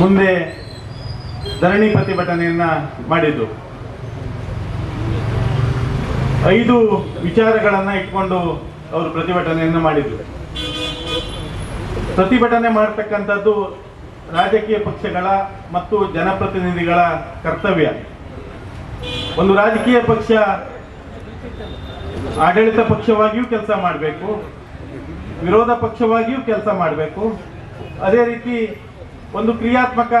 ಮುಂದೆ ಧರಣಿ ಪ್ರತಿಭಟನೆಯನ್ನ ಮಾಡಿದ್ದು. ಐದು ವಿಚಾರಗಳನ್ನ ಇಟ್ಕೊಂಡು ಅವರು ಪ್ರತಿಭಟನೆಯನ್ನು ಮಾಡಿದ್ರು. ಪ್ರತಿಭಟನೆ ಮಾಡತಕ್ಕಂಥದ್ದು ರಾಜಕೀಯ ಪಕ್ಷಗಳ ಮತ್ತು ಜನಪ್ರತಿನಿಧಿಗಳ ಕರ್ತವ್ಯ. ಒಂದು ರಾಜಕೀಯ ಪಕ್ಷ ಆಡಳಿತ ಪಕ್ಷವಾಗಿಯೂ ಕೆಲಸ ಮಾಡಬೇಕು, ವಿರೋಧ ಪಕ್ಷವಾಗಿಯೂ ಕೆಲಸ ಮಾಡಬೇಕು. ಅದೇ ರೀತಿ ಒಂದು ಕ್ರಿಯಾತ್ಮಕ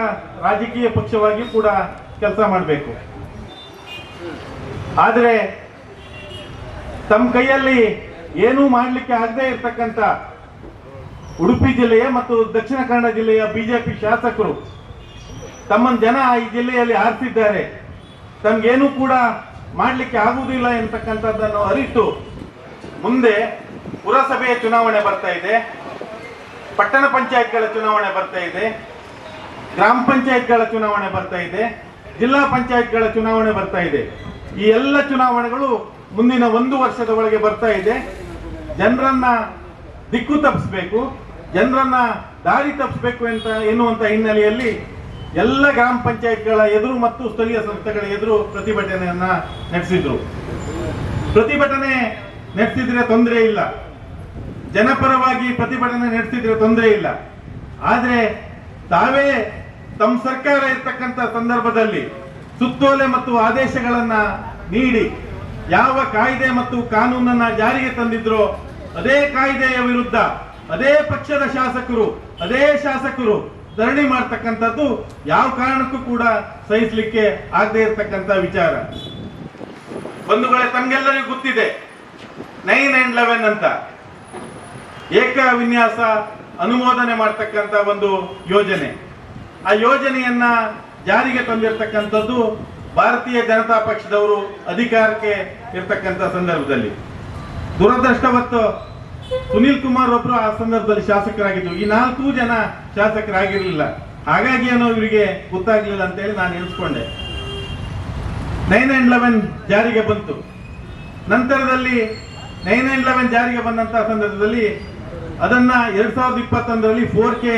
ರಾಜಕೀಯ ಪಕ್ಷವಾಗಿ ಕೂಡ ಕೆಲಸ ಮಾಡಬೇಕು. ಆದರೆ ತಮ್ಮ ಕೈಯಲ್ಲಿ ಏನೂ ಮಾಡಲಿಕ್ಕೆ ಆಗದೆ ಇರತಕ್ಕಂಥ ಉಡುಪಿ ಜಿಲ್ಲೆಯ ಮತ್ತು ದಕ್ಷಿಣ ಕನ್ನಡ ಜಿಲ್ಲೆಯ ಬಿಜೆಪಿ ಶಾಸಕರು ತಮ್ಮ ಜನ ಈ ಜಿಲ್ಲೆಯಲ್ಲಿ ಆರಿಸಿದ್ದಾರೆ ತಮ್ಗೇನೂ ಕೂಡ ಮಾಡಲಿಕ್ಕೆ ಆಗುವುದಿಲ್ಲ ಎಂತಕ್ಕಂಥದ್ದನ್ನು ಅರಿತು ಮುಂದೆ ಪುರಸಭೆಯ ಚುನಾವಣೆ ಬರ್ತಾ ಇದೆ. ಪಟ್ಟಣ ಪಂಚಾಯತ್ಗಳ ಚುನಾವಣೆ ಬರ್ತಾ ಇದೆ. ಗ್ರಾಮ ಪಂಚಾಯತ್ಗಳ ಚುನಾವಣೆ ಬರ್ತಾ ಇದೆ, ಜಿಲ್ಲಾ ಪಂಚಾಯತ್ಗಳ ಚುನಾವಣೆ ಬರ್ತಾ ಇದೆ. ಈ ಎಲ್ಲ ಚುನಾವಣೆಗಳು ಮುಂದಿನ ಒಂದು ವರ್ಷದ ಒಳಗೆ ಬರ್ತಾ ಇದೆ. ಜನರನ್ನ ದಿಕ್ಕು ತಪ್ಪಿಸ್ಬೇಕು, ಜನರನ್ನ ದಾರಿ ತಪ್ಪಿಸ್ಬೇಕು ಅಂತ ಎನ್ನುವಂತ ಹಿನ್ನೆಲೆಯಲ್ಲಿ ಎಲ್ಲ ಗ್ರಾಮ ಪಂಚಾಯತ್ಗಳ ಎದುರು ಮತ್ತು ಸ್ಥಳೀಯ ಸಂಸ್ಥೆಗಳ ಎದುರು ಪ್ರತಿಭಟನೆಯನ್ನ ನಡೆಸಿದ್ರು. ಪ್ರತಿಭಟನೆ ನಡೆಸಿದ್ರೆ ತೊಂದರೆ ಇಲ್ಲ. ಜನಪರವಾಗಿ ಪ್ರತಿಭಟನೆ ನಡೆಸಿದ್ರೆ ತೊಂದರೆ ಇಲ್ಲ. ಆದರೆ ತಾವೇ ತಮ್ಮ ಸರ್ಕಾರ ಇರ್ತಕ್ಕಂಥ ಸಂದರ್ಭದಲ್ಲಿ ಸುತ್ತೋಲೆ ಮತ್ತು ಆದೇಶಗಳನ್ನ ನೀಡಿ ಯಾವ ಕಾಯ್ದೆ ಮತ್ತು ಕಾನೂನನ್ನ ಜಾರಿಗೆ ತಂದಿದ್ರೋ ಅದೇ ಕಾಯ್ದೆಯ ವಿರುದ್ಧ ಅದೇ ಪಕ್ಷದ ಶಾಸಕರು, ಅದೇ ಶಾಸಕರು ಧರಣಿ ಮಾಡ್ತಕ್ಕಂಥದ್ದು ಯಾವ ಕಾರಣಕ್ಕೂ ಕೂಡ ಸಹಿಸಲಿಕ್ಕೆ ಆಗದೆ ಇರತಕ್ಕಂತ ವಿಚಾರ. ಬಂಧುಗಳೇ, ತಮ್ಗೆಲ್ಲರಿಗೂ ಗೊತ್ತಿದೆ. ನೈನ್ ಅಂಡ್ ಲೆವೆನ್ ಅಂತ ಏಕ ವಿನ್ಯಾಸ ಅನುಮೋದನೆ ಮಾಡ್ತಕ್ಕಂಥ ಒಂದು ಯೋಜನೆ. ಆ ಯೋಜನೆಯನ್ನ ಜಾರಿಗೆ ತಂದಿರತಕ್ಕಂಥದ್ದು ಭಾರತೀಯ ಜನತಾ ಪಕ್ಷದವರು ಅಧಿಕಾರಕ್ಕೆ ಇರ್ತಕ್ಕಂಥ ಸಂದರ್ಭದಲ್ಲಿ. ದುರದೃಷ್ಟವತ್ತು ಸುನೀಲ್ ಕುಮಾರ್ ಒಬ್ರು ಆ ಸಂದರ್ಭದಲ್ಲಿ ಶಾಸಕರಾಗಿದ್ದು, ಈ ನಾಲ್ಕು ಜನ ಶಾಸಕರಾಗಿರ್ಲಿಲ್ಲ. ಹಾಗಾಗಿ ಏನೋ ಇವರಿಗೆ ಗೊತ್ತಾಗ್ಲಿಲ್ಲ ಅಂತೇಳಿ ನಾನು ಎನಿಸ್ಕೊಂಡೆ ನೈನ್ ಅಂಡ್ ಲೆವೆನ್ ಜಾರಿಗೆ ಬಂತು. ನಂತರದಲ್ಲಿ ನೈನ್ ಅಂಡ್ ಲೆವೆನ್ ಜಾರಿಗೆ ಬಂದಂತ ಸಂದರ್ಭದಲ್ಲಿ ಅದನ್ನ ಎರಡ್ ಸಾವಿರದ ಇಪ್ಪತ್ತೊಂದರಲ್ಲಿ ಫೋರ್ ಕೆ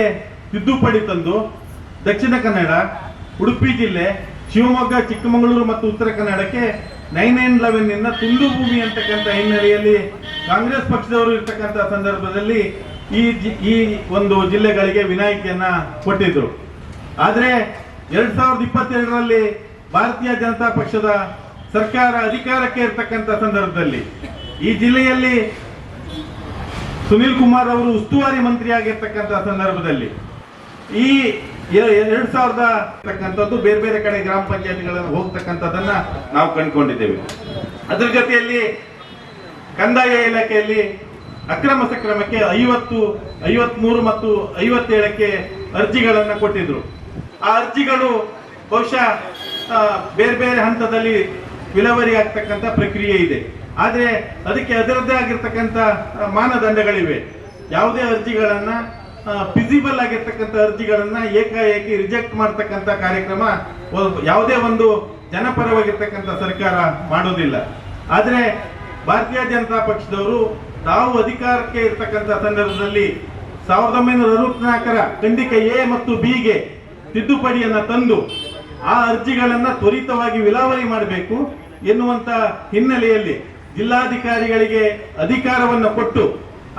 ತಿದ್ದುಪಡಿ ತಂದು ದಕ್ಷಿಣ ಕನ್ನಡ, ಉಡುಪಿ ಜಿಲ್ಲೆ, ಶಿವಮೊಗ್ಗ, ಚಿಕ್ಕಮಗಳೂರು ಮತ್ತು ಉತ್ತರ ಕನ್ನಡಕ್ಕೆ ನೈನ್ ನೈನ್ ಲೆವೆನ್ ಇಂದ ತುಂಡು ಭೂಮಿ ಅಂತಕ್ಕಂಥ ಹಿನ್ನೆಲೆಯಲ್ಲಿ ಕಾಂಗ್ರೆಸ್ ಪಕ್ಷದವರು ಇರ್ತಕ್ಕಂಥ ಸಂದರ್ಭದಲ್ಲಿ ಈ ಈ ಒಂದು ಜಿಲ್ಲೆಗಳಿಗೆ ವಿನಾಯಿತಿಯನ್ನ ಕೊಟ್ಟಿದ್ರು. ಆದ್ರೆ ಎರಡ್ ಸಾವಿರದ ಇಪ್ಪತ್ತೆರಡರಲ್ಲಿ ಭಾರತೀಯ ಜನತಾ ಪಕ್ಷದ ಸರ್ಕಾರ ಅಧಿಕಾರಕ್ಕೆ ಇರ್ತಕ್ಕಂಥ ಸಂದರ್ಭದಲ್ಲಿ ಈ ಜಿಲ್ಲೆಯಲ್ಲಿ ಸುನೀಲ್ ಕುಮಾರ್ ಅವರು ಉಸ್ತುವಾರಿ ಮಂತ್ರಿಯಾಗಿರ್ತಕ್ಕಂಥ ಸಂದರ್ಭದಲ್ಲಿ ಈ ಎರಡ್ ಸಾವಿರದ ಇರ್ತಕ್ಕಂಥದ್ದು ಬೇರೆ ಬೇರೆ ಕಡೆ ಗ್ರಾಮ ಪಂಚಾಯತ್ಗಳನ್ನು ಹೋಗ್ತಕ್ಕಂಥದ್ದನ್ನ ನಾವು ಕಂಡುಕೊಂಡಿದ್ದೇವೆ. ಅದ್ರ ಜೊತೆಯಲ್ಲಿ ಕಂದಾಯ ಇಲಾಖೆಯಲ್ಲಿ ಅಕ್ರಮ ಸಕ್ರಮಕ್ಕೆ ಐವತ್ತು, ಐವತ್ಮೂರು ಮತ್ತು ಐವತ್ತೇಳಕ್ಕೆ ಅರ್ಜಿಗಳನ್ನು ಕೊಟ್ಟಿದ್ರು. ಆ ಅರ್ಜಿಗಳು ಬಹುಶಃ ಬೇರೆ ಬೇರೆ ಹಂತದಲ್ಲಿ ವಿಲವರಿ ಆಗ್ತಕ್ಕಂಥ ಪ್ರಕ್ರಿಯೆ ಇದೆ. ಆದರೆ ಅದಕ್ಕೆ ಅದರದ್ದೇ ಆಗಿರ್ತಕ್ಕಂಥ ಮಾನದಂಡಗಳಿವೆ. ಯಾವುದೇ ಅರ್ಜಿಗಳನ್ನ ಫಿಸಿಬಲ್ ಆಗಿರ್ತಕ್ಕಂಥ ಅರ್ಜಿಗಳನ್ನ ಏಕಾಏಕಿ ರಿಜೆಕ್ಟ್ ಮಾಡ್ತಕ್ಕಂಥ ಕಾರ್ಯಕ್ರಮ ಯಾವುದೇ ಒಂದು ಜನಪರವಾಗಿರ್ತಕ್ಕಂಥ ಸರ್ಕಾರ ಮಾಡೋದಿಲ್ಲ. ಆದರೆ ಭಾರತೀಯ ಜನತಾ ಪಕ್ಷದವರು ತಾವು ಅಧಿಕಾರಕ್ಕೆ ಇರ್ತಕ್ಕಂಥ ಸಂದರ್ಭದಲ್ಲಿ ಸಾವಿರದ ಒಂಬೈನೂರ ಅರವತ್ನಾಲ್ಕರ ಖಂಡಿಕೆ ಎ ಮತ್ತು ಬಿಗೆ ತಿದ್ದುಪಡಿಯನ್ನ ತಂದು ಆ ಅರ್ಜಿಗಳನ್ನ ತ್ವರಿತವಾಗಿ ವಿಲಾವಣೆ ಮಾಡಬೇಕು ಎನ್ನುವಂತ ಹಿನ್ನೆಲೆಯಲ್ಲಿ ಜಿಲ್ಲಾಧಿಕಾರಿಗಳಿಗೆ ಅಧಿಕಾರವನ್ನು ಕೊಟ್ಟು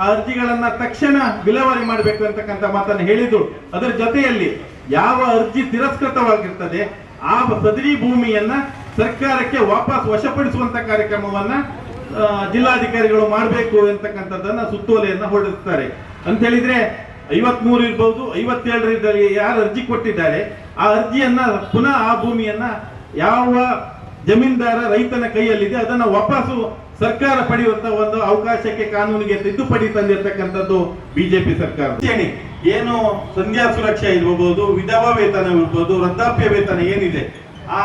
ಆ ಅರ್ಜಿಗಳನ್ನ ತಕ್ಷಣ ವಿಲೇವಾರಿ ಮಾಡಬೇಕು ಅಂತಕ್ಕಂಥ ಮಾತನ್ನು ಹೇಳಿದ್ರು ಅದರ ಜೊತೆಯಲ್ಲಿ ಯಾವ ಅರ್ಜಿ ತಿರಸ್ಕೃತವಾಗಿರ್ತದೆ, ಆ ಸದರಿ ಭೂಮಿಯನ್ನ ಸರ್ಕಾರಕ್ಕೆ ವಾಪಸ್ ವಶಪಡಿಸುವಂತ ಕಾರ್ಯಕ್ರಮವನ್ನ ಜಿಲ್ಲಾಧಿಕಾರಿಗಳು ಮಾಡಬೇಕು ಅಂತಕ್ಕಂಥದ್ದನ್ನ ಸುತ್ತೋಲೆಯನ್ನ ಹೊರಡಿಸ್ತಾರೆ. ಅಂತ ಹೇಳಿದ್ರೆ ಐವತ್ಮೂರು ಇರ್ಬಹುದು ಐವತ್ತೇಳರಲ್ಲಿ ಯಾರು ಅರ್ಜಿ ಕೊಟ್ಟಿದ್ದಾರೆ, ಆ ಅರ್ಜಿಯನ್ನ ಪುನಃ ಆ ಭೂಮಿಯನ್ನ ಯಾವ ಜಮೀನ್ದಾರ ರೈತನ ಕೈಯಲ್ಲಿದೆ, ಅದನ್ನ ವಾಪಸ್ಸು ಸರ್ಕಾರ ಪಡೆಯುವಂತ ಒಂದು ಅವಕಾಶಕ್ಕೆ ಕಾನೂನಿಗೆ ತಿದ್ದುಪಡಿ ತಂದಿರತಕ್ಕಂಥದ್ದು ಬಿಜೆಪಿ ಸರ್ಕಾರ. ಏನು ಸಂಧ್ಯಾ ಸುರಕ್ಷೆ ಇರ್ಬೋದು, ವಿಧವಾ ವೇತನ ಇರ್ಬೋದು, ವೃದ್ಧಾಪ್ಯ ವೇತನ ಏನಿದೆ, ಆ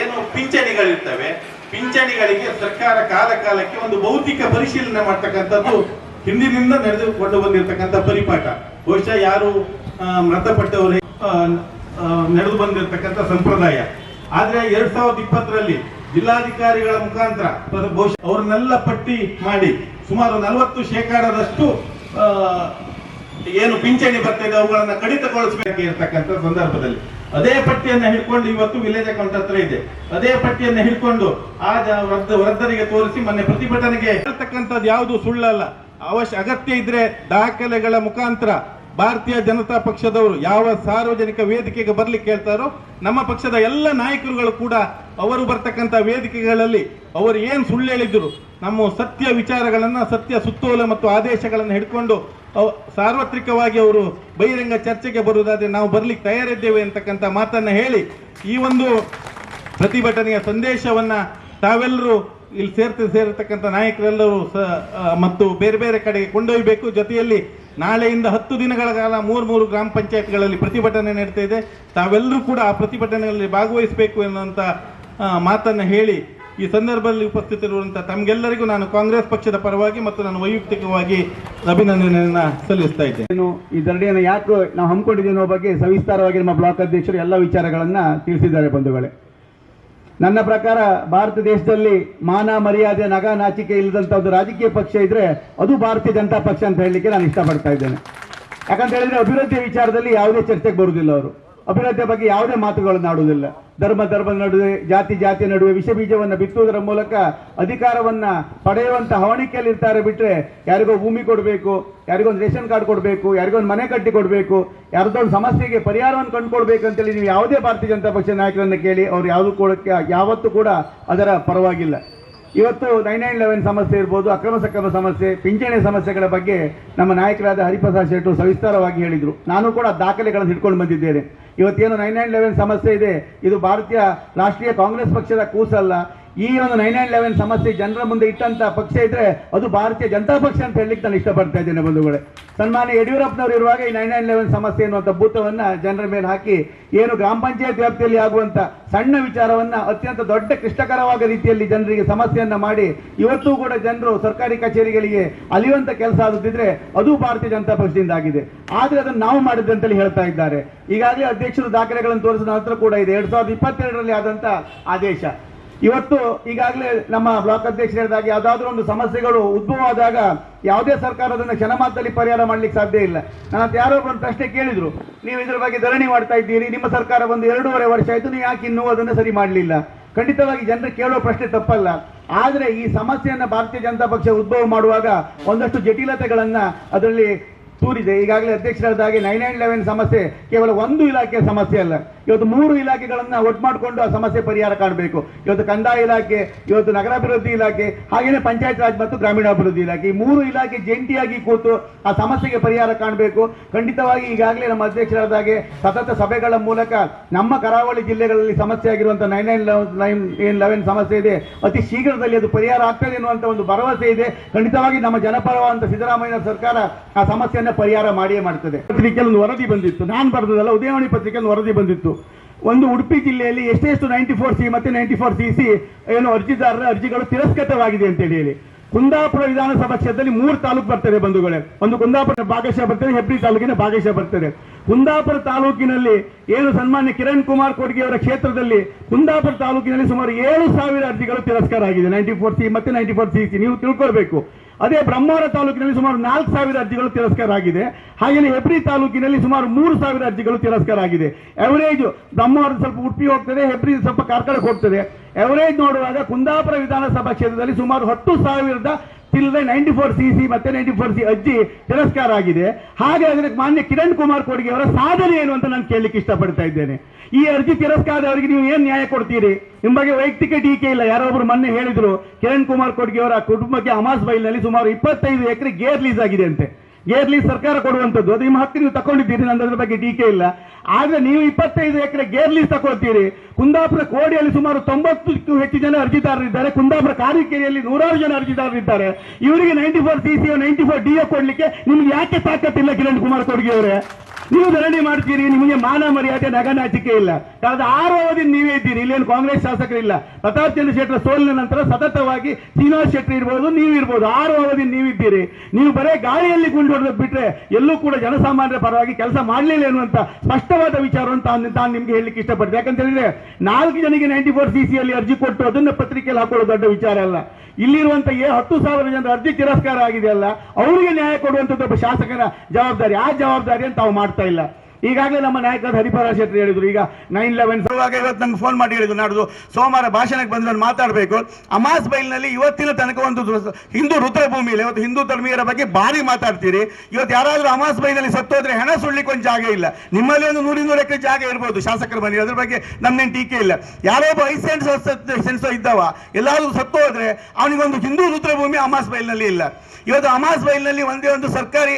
ಏನು ಪಿಂಚಣಿಗಳಿರ್ತವೆ, ಪಿಂಚಣಿಗಳಿಗೆ ಸರ್ಕಾರ ಕಾಲ ಕಾಲಕ್ಕೆ ಒಂದು ಭೌತಿಕ ಪರಿಶೀಲನೆ ಮಾಡ್ತಕ್ಕಂಥದ್ದು ಹಿಂದಿನಿಂದ ನಡೆದುಕೊಂಡು ಬಂದಿರತಕ್ಕಂಥ ಪರಿಪಾಠ. ಬಹುಶಃ ಯಾರು ಮೃತಪಟ್ಟವರೇ ನಡೆದು ಬಂದಿರತಕ್ಕಂಥ ಸಂಪ್ರದಾಯ. ಆದ್ರೆ ಎರಡ್ ಸಾವಿರದ ಇಪ್ಪತ್ತರಲ್ಲಿ ಜಿಲ್ಲಾಧಿಕಾರಿಗಳ ಮುಖಾಂತರ ಬಹುಶಃ ಅವ್ರನ್ನೆಲ್ಲ ಪಟ್ಟಿ ಮಾಡಿ ಸುಮಾರು ನಲವತ್ತು ಶೇಕಡದಷ್ಟು ಏನು ಪಿಂಚಣಿ ಬರ್ತಿದೆ ಅವುಗಳನ್ನ ಕಡಿತಗೊಳಿಸಬೇಕಿರ್ತಕ್ಕಂಥ ಸಂದರ್ಭದಲ್ಲಿ. ಅದೇ ಪಟ್ಟಿಯನ್ನು ಹಿಡ್ಕೊಂಡು ಇವತ್ತು ವಿಲೇಜ್ ಅಕೌಂಟ್ ಹತ್ರ ಇದೆ. ಅದೇ ಪಟ್ಟಿಯನ್ನ ಹಿಡ್ಕೊಂಡು ಆ ವೃದ್ಧ ವೃದ್ಧರಿಗೆ ತೋರಿಸಿ ಮೊನ್ನೆ ಪ್ರತಿಭಟನೆಗೆ ಹೇಳ್ತಕ್ಕಂಥದ್ದು ಯಾವುದು ಸುಳ್ಳಲ್ಲ. ಅವಶ್ಯ ಅಗತ್ಯ ಇದ್ರೆ ದಾಖಲೆಗಳ ಮುಖಾಂತರ ಭಾರತೀಯ ಜನತಾ ಪಕ್ಷದವರು ಯಾವ ಸಾರ್ವಜನಿಕ ವೇದಿಕೆಗೆ ಬರ್ಲಿಕ್ಕೆ ಹೇಳ್ತಾರೋ ನಮ್ಮ ಪಕ್ಷದ ಎಲ್ಲ ನಾಯಕರುಗಳು ಕೂಡ ಅವರು ಬರ್ತಕ್ಕಂಥ ವೇದಿಕೆಗಳಲ್ಲಿ ಅವರು ಏನು ಸುಳ್ಳು ಹೇಳಿದ್ರು, ನಮ್ಮ ಸತ್ಯ ವಿಚಾರಗಳನ್ನು, ಸತ್ಯ ಸುತ್ತೋಲೆ ಮತ್ತು ಆದೇಶಗಳನ್ನು ಹಿಡ್ಕೊಂಡು ಸಾರ್ವತ್ರಿಕವಾಗಿ ಅವರು ಬಹಿರಂಗ ಚರ್ಚೆಗೆ ಬರುವುದಾದರೆ ನಾವು ಬರ್ಲಿಕ್ಕೆ ತಯಾರಿದ್ದೇವೆ ಅಂತಕ್ಕಂಥ ಮಾತನ್ನ ಹೇಳಿ, ಈ ಒಂದು ಪ್ರತಿಭಟನೆಯ ಸಂದೇಶವನ್ನ ತಾವೆಲ್ಲರೂ ಇಲ್ಲಿ ಸೇರ್ತ, ಸೇರತಕ್ಕಂಥ ನಾಯಕರೆಲ್ಲರೂ ಮತ್ತು ಬೇರೆ ಬೇರೆ ಕಡೆಗೆ ಕೊಂಡೊಯ್ಯಬೇಕು ಜೊತೆಯಲ್ಲಿ ನಾಳೆಯಿಂದ ಹತ್ತು ದಿನಗಳ ಕಾಲ ಮೂರು ಮೂರು ಗ್ರಾಮ ಪಂಚಾಯತ್ಗಳಲ್ಲಿ ಪ್ರತಿಭಟನೆ ನಡೀತಾ ಇದೆ. ತಾವೆಲ್ಲರೂ ಕೂಡ ಆ ಪ್ರತಿಭಟನೆಗಳಲ್ಲಿ ಭಾಗವಹಿಸಬೇಕು ಎನ್ನುವಂಥ ಮಾತನ್ನು ಹೇಳಿ ಈ ಸಂದರ್ಭದಲ್ಲಿ ಉಪಸ್ಥಿತರುವಂಥ ತಮಗೆಲ್ಲರಿಗೂ ನಾನು ಕಾಂಗ್ರೆಸ್ ಪಕ್ಷದ ಪರವಾಗಿ ಮತ್ತು ನಾನು ವೈಯಕ್ತಿಕವಾಗಿ ಅಭಿನಂದನೆಯನ್ನು ಸಲ್ಲಿಸ್ತಾ ಇದ್ದೇನೆ. ಧರಣಿಯನ್ನು ಯಾಕೆ ನಾವು ಹಮ್ಮಿಕೊಂಡಿದ್ದೀವಿ ಅನ್ನೋ ಬಗ್ಗೆ ಸವಿಸ್ತಾರವಾಗಿ ನಮ್ಮ ಬ್ಲಾಕ್ ಅಧ್ಯಕ್ಷರು ಎಲ್ಲ ವಿಚಾರಗಳನ್ನು ತಿಳಿಸಿದ್ದಾರೆ ಬಂಧುಗಳೇ. ನನ್ನ ಪ್ರಕಾರ ಭಾರತ ದೇಶದಲ್ಲಿ ಮಾನ, ಮರ್ಯಾದೆ, ನಗ, ನಾಚಿಕೆ ಇಲ್ಲದಂತ ಒಂದು ರಾಜಕೀಯ ಪಕ್ಷ ಇದ್ರೆ ಅದು ಭಾರತೀಯ ಜನತಾ ಪಕ್ಷ ಅಂತ ಹೇಳಲಿಕ್ಕೆ ನಾನು ಇಷ್ಟಪಡ್ತಾ ಇದ್ದೇನೆ. ಯಾಕಂತ ಹೇಳಿದ್ರೆ ಅಭಿವೃದ್ಧಿ ವಿಚಾರದಲ್ಲಿ ಯಾವುದೇ ಚರ್ಚೆಗೆ ಬರುವುದಿಲ್ಲ ಅವರು. ಅಭಿವೃದ್ಧಿಯ ಬಗ್ಗೆ ಯಾವುದೇ ಮಾತುಗಳನ್ನು ಆಡುವುದಿಲ್ಲ ಧರ್ಮ, ಧರ್ಮದ ನಡುವೆ, ಜಾತಿ ಜಾತಿ ನಡುವೆ ವಿಷ ಬೀಜವನ್ನು ಬಿತ್ತುವುದರ ಮೂಲಕ ಅಧಿಕಾರವನ್ನ ಪಡೆಯುವಂತ ಹವಣಿಕೆಯಲ್ಲಿ ಇರ್ತಾರೆ ಬಿಟ್ರೆ ಯಾರಿಗೋ ಭೂಮಿ ಕೊಡಬೇಕು, ಯಾರಿಗೋ ಒಂದು ರೇಷನ್ ಕಾರ್ಡ್ ಕೊಡಬೇಕು, ಯಾರಿಗೋ ಒಂದು ಮನೆ ಕಟ್ಟಿ ಕೊಡಬೇಕು, ಯಾರದೊಂದು ಸಮಸ್ಯೆಗೆ ಪರಿಹಾರವನ್ನು ಕಂಡುಕೊಡ್ಬೇಕು ಅಂತೇಳಿ ನೀವು ಯಾವುದೇ ಭಾರತೀಯ ಜನತಾ ಪಕ್ಷದ ನಾಯಕರನ್ನು ಕೇಳಿ, ಅವ್ರು ಯಾವುದು ಕೂಡ, ಯಾವತ್ತೂ ಕೂಡ ಅದರ ಪರವಾಗಿಲ್ಲ. ಇವತ್ತು ನೈನ್ ನೈನ್ ಲೆವೆನ್ ಸಮಸ್ಯೆ ಇರ್ಬೋದು, ಅಕ್ರಮ ಸಕ್ರಮ ಸಮಸ್ಯೆ, ಪಿಂಚಣಿ ಸಮಸ್ಯೆಗಳ ಬಗ್ಗೆ ನಮ್ಮ ನಾಯಕರಾದ ಹರಿಪ್ರಸಾದ್ ಶೆಟ್ಟು ಸವಿಸ್ತಾರವಾಗಿ ಹೇಳಿದರು. ನಾನು ಕೂಡ ದಾಖಲೆಗಳನ್ನು ಹಿಡ್ಕೊಂಡು ಬಂದಿದ್ದೇನೆ. ಇವತ್ತೇನು ನೈನ್ ನೈನ್ ಲೆವೆನ್ ಸಮಸ್ಯೆ ಇದೆ, ಇದು ಭಾರತೀಯ ರಾಷ್ಟ್ರೀಯ ಕಾಂಗ್ರೆಸ್ ಪಕ್ಷದ ಕೂಸಲ್ಲ. ಈ ಒಂದು ನೈನ್ ನೈನ್ ಲೆವೆನ್ ಸಮಸ್ಯೆ ಜನರ ಮುಂದೆ ಇಟ್ಟಂತ ಪಕ್ಷ ಇದ್ರೆ ಅದು ಭಾರತೀಯ ಜನತಾ ಪಕ್ಷ ಅಂತ ಹೇಳಲಿಕ್ಕೆ ನಾನು ಇಷ್ಟಪಡ್ತಾ ಇದ್ದೇನೆ ಬಂಧುಗಳೇ. ಸನ್ಮಾನ್ಯ ಯಡಿಯೂರಪ್ಪನವರು ಇರುವಾಗ ಈ ನೈನ್ ನೈನ್ ಲೆವೆನ್ ಸಮಸ್ಯೆ ಎನ್ನುವಂತ ಭೂತವನ್ನ ಜನರ ಮೇಲೆ ಹಾಕಿ ಏನು ಗ್ರಾಮ ಪಂಚಾಯತ್ ವ್ಯಾಪ್ತಿಯಲ್ಲಿ ಆಗುವಂತ ಸಣ್ಣ ವಿಚಾರವನ್ನ ಅತ್ಯಂತ ದೊಡ್ಡ ಕ್ಲಿಷ್ಟಕರವಾದ ರೀತಿಯಲ್ಲಿ ಜನರಿಗೆ ಸಮಸ್ಯೆಯನ್ನ ಮಾಡಿ ಇವತ್ತು ಕೂಡ ಜನರು ಸರ್ಕಾರಿ ಕಚೇರಿಗಳಿಗೆ ಅಲಿಯುವಂತ ಕೆಲಸ ಆಗುತ್ತಿದ್ರೆ ಅದು ಭಾರತೀಯ ಜನತಾ ಪಕ್ಷದಿಂದ ಆಗಿದೆ. ಆದ್ರೆ ಅದನ್ನು ನಾವು ಮಾಡಿದ್ದೆ ಅಂತೇಳಿ ಹೇಳ್ತಾ ಇದ್ದಾರೆ. ಈಗಾಗಲೇ ಅಧ್ಯಕ್ಷರು ದಾಖಲೆಗಳನ್ನು ತೋರಿಸಿದ ನಂತರ ಕೂಡ ಇದೆ. ಎರಡ್ ಸಾವಿರದ ಇಪ್ಪತ್ತೆರಡರಲ್ಲಿ ಆದಂತ ಆದೇಶ. ಇವತ್ತು ಈಗಾಗಲೇ ನಮ್ಮ ಬ್ಲಾಕ್ ಅಧ್ಯಕ್ಷರು ಹೇಳಿದಾಗ ಯಾವುದಾದ್ರೂ ಒಂದು ಸಮಸ್ಯೆಗಳು ಉದ್ಭವ ಆದಾಗ ಯಾವುದೇ ಸರ್ಕಾರ ಅದನ್ನು ಕ್ಷಣಮಾತ್ರದಲ್ಲಿ ಪರಿಹಾರ ಮಾಡ್ಲಿಕ್ಕೆ ಸಾಧ್ಯ ಇಲ್ಲ. ನಾನು ಯಾರೋ ಒಂದು ಪ್ರಶ್ನೆ ಕೇಳಿದ್ರು, ನೀವು ಇದ್ರ ಬಗ್ಗೆ ಧರಣಿ ಮಾಡ್ತಾ ಇದ್ದೀರಿ, ನಿಮ್ಮ ಸರ್ಕಾರ ಒಂದು ಎರಡೂವರೆ ವರ್ಷ ಆಯ್ತು, ನೀವು ಯಾಕೆ ಇನ್ನೂ ಅದನ್ನು ಸರಿ ಮಾಡಲಿಲ್ಲ? ಖಂಡಿತವಾಗಿ ಜನರು ಕೇಳೋ ಪ್ರಶ್ನೆ ತಪ್ಪಲ್ಲ. ಆದರೆ ಈ ಸಮಸ್ಯೆಯನ್ನ ಭಾರತೀಯ ಜನತಾ ಪಕ್ಷ ಉದ್ಭವ ಮಾಡುವಾಗ ಒಂದಷ್ಟು ಜಟಿಲತೆಗಳನ್ನು ಅದರಲ್ಲಿ ತೂರಿದೆ. ಈಗಾಗಲೇ ಅಧ್ಯಕ್ಷರಾದ ಹಾಗೆ ನೈನ್ ನೈನ್ ಲೆವೆನ್ ಸಮಸ್ಯೆ ಕೇವಲ ಒಂದು ಇಲಾಖೆಯ ಸಮಸ್ಯೆ ಅಲ್ಲ. ಇವತ್ತು ಮೂರು ಇಲಾಖೆಗಳನ್ನು ಒಟ್ಟು ಮಾಡಿಕೊಂಡು ಆ ಸಮಸ್ಯೆ ಪರಿಹಾರ ಕಾಣಬೇಕು. ಇವತ್ತು ಕಂದಾಯ ಇಲಾಖೆ, ಇವತ್ತು ನಗರಾಭಿವೃದ್ಧಿ ಇಲಾಖೆ ಹಾಗೆಯೇ ಪಂಚಾಯತ್ ರಾಜ್ ಮತ್ತು ಗ್ರಾಮೀಣಾಭಿವೃದ್ಧಿ ಇಲಾಖೆ. ಈ ಮೂರು ಇಲಾಖೆ ಜಂಟಿಯಾಗಿ ಕೂತು ಆ ಸಮಸ್ಯೆಗೆ ಪರಿಹಾರ ಕಾಣಬೇಕು. ಖಂಡಿತವಾಗಿ ಈಗಾಗಲೇ ನಮ್ಮ ಅಧ್ಯಕ್ಷರಾದ ಹಾಗೆ ಸತತ ಸಭೆಗಳ ಮೂಲಕ ನಮ್ಮ ಕರಾವಳಿ ಜಿಲ್ಲೆಗಳಲ್ಲಿ ಸಮಸ್ಯೆ ಆಗಿರುವಂಥ ನೈನ್ ಏನ್ ಲೆವೆನ್ ಸಮಸ್ಯೆ ಇದೆ. ಅತಿ ಶೀಘ್ರದಲ್ಲಿ ಅದು ಪರಿಹಾರ ಆಗ್ತದೆ ಎನ್ನುವಂಥ ಒಂದು ಭರವಸೆ ಇದೆ. ಖಂಡಿತವಾಗಿ ನಮ್ಮ ಜನಪರವಾದಂಥ ಸಿದ್ದರಾಮಯ್ಯ ಸರ್ಕಾರ ಆ ಸಮಸ್ಯೆಯನ್ನ ಪರಿಹಾರ ಮಾಡಿಯೇ ಮಾಡ್ತದೆ. ಪತ್ರಿಕೆಯಲ್ಲಿ ಒಂದು ವರದಿ ಬಂದಿತ್ತು. ನಾನು ಬರೆದದಲ್ಲ ಉದಯವಾಣಿ ಪತ್ರಿಕೆಯಲ್ಲಿ ವರದಿ ಬಂದಿತ್ತು. ಒಂದು ಉಡುಪಿ ಜಿಲ್ಲೆಯಲ್ಲಿ ಎಷ್ಟೆಷ್ಟು ನೈಂಟಿ ಫೋರ್ ಸಿ ಮತ್ತೆ ನೈಂಟಿ ಫೋರ್ ಸಿ ಸಿ ಏನು ಅರ್ಜಿದಾರರ ಅರ್ಜಿಗಳು ತಿರಸ್ಕೃತವಾಗಿದೆ ಅಂತೇಳಿ ಹೇಳಿ. ಕುಂದಾಪುರ ವಿಧಾನಸಭಾ ಕ್ಷೇತ್ರದಲ್ಲಿ ಮೂರು ತಾಲೂಕು ಬರ್ತದೆ ಬಂಧುಗಳೇ. ಒಂದು ಕುಂದಾಪುರ ಭಾಗಶಃ ಬರ್ತದೆ, ಹೆಬ್ರಿ ತಾಲೂಕಿನ ಭಾಗಶಃ ಬರ್ತದೆ. ಕುಂದಾಪುರ ತಾಲೂಕಿನಲ್ಲಿ ಏನು ಸನ್ಮಾನ್ಯ ಕಿರಣ್ ಕುಮಾರ್ ಕೊಡ್ಗೆ ಅವರ ಕ್ಷೇತ್ರದಲ್ಲಿ ಕುಂದಾಪುರ ತಾಲೂಕಿನಲ್ಲಿ ಸುಮಾರು ಏಳು ಸಾವಿರ ಅರ್ಜಿಗಳು ತಿರಸ್ಕಾರ ಆಗಿದೆ. ನೈಂಟಿ ಫೋರ್ ಸಿ ಮತ್ತೆ ನೈಂಟಿ ಫೋರ್ ಸಿ ನೀವು ತಿಳ್ಕೊಳ್ಬೇಕು. ಅದೇ ಬ್ರಹ್ಮಾವರ ತಾಲೂಕಿನಲ್ಲಿ ಸುಮಾರು ನಾಲ್ಕು ಸಾವಿರ ಅರ್ಜಿಗಳು ತಿರಸ್ಕಾರ ಆಗಿದೆ. ಹಾಗೆಯೇ ಹೆಬ್ರಿ ತಾಲೂಕಿನಲ್ಲಿ ಸುಮಾರು ಮೂರು ಸಾವಿರ ಅರ್ಜಿಗಳು ತಿರಸ್ಕಾರ ಆಗಿದೆ. ಅವರೇಜ್ ಬ್ರಹ್ಮಾವರ ಸ್ವಲ್ಪ ಉಡುಪಿ ಹೋಗ್ತದೆ, ಹೆಬ್ರಿ ಸ್ವಲ್ಪ ಕಾರ್ಕಳಕ್ಕೆ ಹೋಗ್ತದೆ. ಅವರೇಜ್ ನೋಡುವಾಗ ಕುಂದಾಪುರ ವಿಧಾನಸಭಾ ಕ್ಷೇತ್ರದಲ್ಲಿ ಸುಮಾರು ಹತ್ತು ಸಾವಿರದ ತಿಲ್ಲದೆ ನೈಂಟಿ ಫೋರ್ ಸಿ ಸಿ ಮತ್ತೆ ನೈಂಟಿ ಫೋರ್ ಸಿ ಅರ್ಜಿ ತಿರಸ್ಕಾರ ಆಗಿದೆ. ಹಾಗೆ ಅದಕ್ಕೆ ಮಾನ್ಯ ಕಿರಣ್ ಕುಮಾರ್ ಕೋಡಿಗೆ ಅವರ ಸಾಧನೆ ಏನು ಅಂತ ನಾನು ಕೇಳಲಿಕ್ಕೆ ಇಷ್ಟಪಡ್ತಾ ಇದ್ದೇನೆ. ಈ ಅರ್ಜಿ ತಿರಸ್ಕಾರದ ಅವರಿಗೆ ನೀವು ಏನು ನ್ಯಾಯ ಕೊಡ್ತೀರಿ? ನಿಮ್ಮ ಬಗ್ಗೆ ವೈಯಕ್ತಿಕ ಟೀಕೆ ಇಲ್ಲ. ಯಾರೋ ಒಬ್ರು ಮೊನ್ನೆ ಹೇಳಿದ್ರು, ಕಿರಣ್ ಕುಮಾರ್ ಕೋಡ್ಗೆ ಅವರ ಕುಟುಂಬಕ್ಕೆ ಅಮಾಸ್ ಬೈಲ್ನಲ್ಲಿ ಸುಮಾರು ಇಪ್ಪತ್ತೈದು ಎಕರೆ ಗೇರ್ ಲೀಸ್ ಆಗಿದೆ ಅಂತೆ. ಗೇರ್ ಲೀಸ್ ಸರ್ಕಾರ ಕೊಡುವಂತದ್ದು ಅದು ನಿಮ್ಮ ಹಕ್ಕು ನೀವು ತಗೊಂಡಿದ್ದೀರಿ ನನ್ನ ಬಗ್ಗೆ ಟೀಕೆ ಇಲ್ಲ. ಆದ್ರೆ ನೀವು ಇಪ್ಪತ್ತೈದು ಎಕರೆ ಗೇರ್ಲಿ ತಗೊಳ್ತೀರಿ. ಕುಂದಾಪುರ ಕೋಡಿಯಲ್ಲಿ ಸುಮಾರು ತೊಂಬತ್ತಕ್ಕೂ ಹೆಚ್ಚು ಜನ ಅರ್ಜಿದಾರರಿದ್ದಾರೆ. ಕುಂದಾಪುರ ಕಾರಿಕೆರೆಯಲ್ಲಿ ನೂರಾರು ಜನ ಅರ್ಜಿದಾರರಿದ್ದಾರೆ. ಇವರಿಗೆ ninety four C C ninety four D ಕೊಡ್ಲಿಕ್ಕೆ ನಿಮ್ಗೆ ಯಾಕೆ ತಾಕತ್ತಿಲ್ಲ ಕಿರಣ್ ಕುಮಾರ್ ಕೊಡುಗೆ ಅವರೇ? ನೀವು ಧರಣಿ ಮಾಡ್ತೀರಿ ನಿಮಗೆ ಮಾನ ಮರ್ಯಾದೆ ನಗನಾಚಿಕೆ ಇಲ್ಲ. ಕಳೆದ ಆರು ಅವಧಿ ನೀವೇ ಇದ್ದೀರಿ. ಇಲ್ಲೇನು ಕಾಂಗ್ರೆಸ್ ಶಾಸಕರಿಲ್ಲ. ಪ್ರತಾಪ್ ಚಂದ್ರ ಶೆಟ್ಟರ್ ಸೋಲಿನ ನಂತರ ಸತತವಾಗಿ ಶ್ರೀನಿವಾಸ್ ಶೆಟ್ಟಿ ಇರ್ಬೋದು, ನೀವು ಇರ್ಬೋದು. ಆರು ಅವಧಿ ನೀವಿದ್ದೀರಿ ನೀವು ಬರೇ ಗಾಳಿಯಲ್ಲಿ ಗುಂಡು ಹೊಡೆದ್ ಬಿಟ್ರೆ ಎಲ್ಲೂ ಕೂಡ ಜನಸಾಮಾನ್ಯರ ಪರವಾಗಿ ಕೆಲಸ ಮಾಡಲಿಲ್ಲ ಎನ್ನುವಂತ ಸ್ಪಷ್ಟವಾದ ವಿಚಾರವನ್ನು ತಾನು ತಾನು ನಿಮ್ಗೆ ಹೇಳಲಿಕ್ಕೆ ಇಷ್ಟಪಡ್ತೀನಿ. ಯಾಕಂತ ಹೇಳಿದ್ರೆ ನಾಲ್ಕು ಜನಿಗೆ ನೈಂಟಿ ಫೋರ್ ಸಿ ಅಲ್ಲಿ ಅರ್ಜಿ ಕೊಟ್ಟು ಅದನ್ನ ಪತ್ರಿಕೆಯಲ್ಲಿ ಹಾಕೊಳ್ಳೋ ದೊಡ್ಡ ವಿಚಾರ ಅಲ್ಲ. ಇಲ್ಲಿರುವಂತ ಏ ಹತ್ತು ಸಾವಿರ ಜನರ ಅರ್ಜಿ ತಿರಸ್ಕಾರ ಆಗಿದೆಯಲ್ಲ ಅವರಿಗೆ ನ್ಯಾಯ ಕೊಡುವಂತದ್ದು ಒಬ್ಬ ಶಾಸಕರ ಜವಾಬ್ದಾರಿ. ಆ ಜವಾಬ್ದಾರಿಯನ್ನು ತಾವು ಮಾಡ್ತಾ ಇಲ್ಲ ಈಗಾಗಲೇ ನಮ್ಮ ನಾಯಕ ಹರಿಪರ ಶೆಟ್ಟಿ ಹೇಳಿದ್ರು, ಈಗ ನೈನ್ ಲೆವೆನ್ ಇವತ್ತು ನಂಗೆ ಫೋನ್ ಮಾಡಿ ಹೇಳಿದ್ರು ನಾಡ್ದು ಸೋಮವಾರ ಭಾಷಣಕ್ಕೆ ಬಂದ್ರೆ ಮಾತಾಡಬೇಕು. ಅಮಾಸ್ ಬೈಲ್ನಲ್ಲಿ ಇವತ್ತಿನ ತನಕ ಒಂದು ಹಿಂದೂ ರುದ್ರಭೂಮಿಯಲ್ಲಿ ಇವತ್ತು ಹಿಂದೂ ಧರ್ಮೀಯರ ಬಗ್ಗೆ ಭಾರಿ ಮಾತಾಡ್ತೀರಿ. ಇವತ್ತು ಯಾರಾದ್ರೂ ಅಮಾಸ್ ಬೈಲ್ನಲ್ಲಿ ಸತ್ತೋದ್ರೆ ಹೆಣ ಸುಳ್ಳಿಕ್ಕೆ ಒಂದು ಜಾಗ ಇಲ್ಲ. ನಿಮ್ಮಲ್ಲಿ ಒಂದು ನೂರಿ ನೂರು ಎಕರೆ ಜಾಗ ಇರ್ಬೋದು ಶಾಸಕರ ಮನೆ, ಅದ್ರ ಬಗ್ಗೆ ನಮ್ದೇನು ಟೀಕೆ ಇಲ್ಲ. ಯಾರೋ ಒಬ್ಬ ಐದು ಸೆನ್ಸ್ ಇದ್ದವ, ಎಲ್ಲಾದ್ರೂ ಸತ್ತೋದ್ರೆ ಅವನಿಗೊಂದು ಹಿಂದೂ ರುದ್ರಭೂಮಿ ಅಮಾಸ್ ಬೈಲ್ನಲ್ಲಿ ಇಲ್ಲ. ಇವತ್ತು ಅಮಾಸ್ ಬೈಲ್ನಲ್ಲಿ ಒಂದೇ ಒಂದು ಸರ್ಕಾರಿ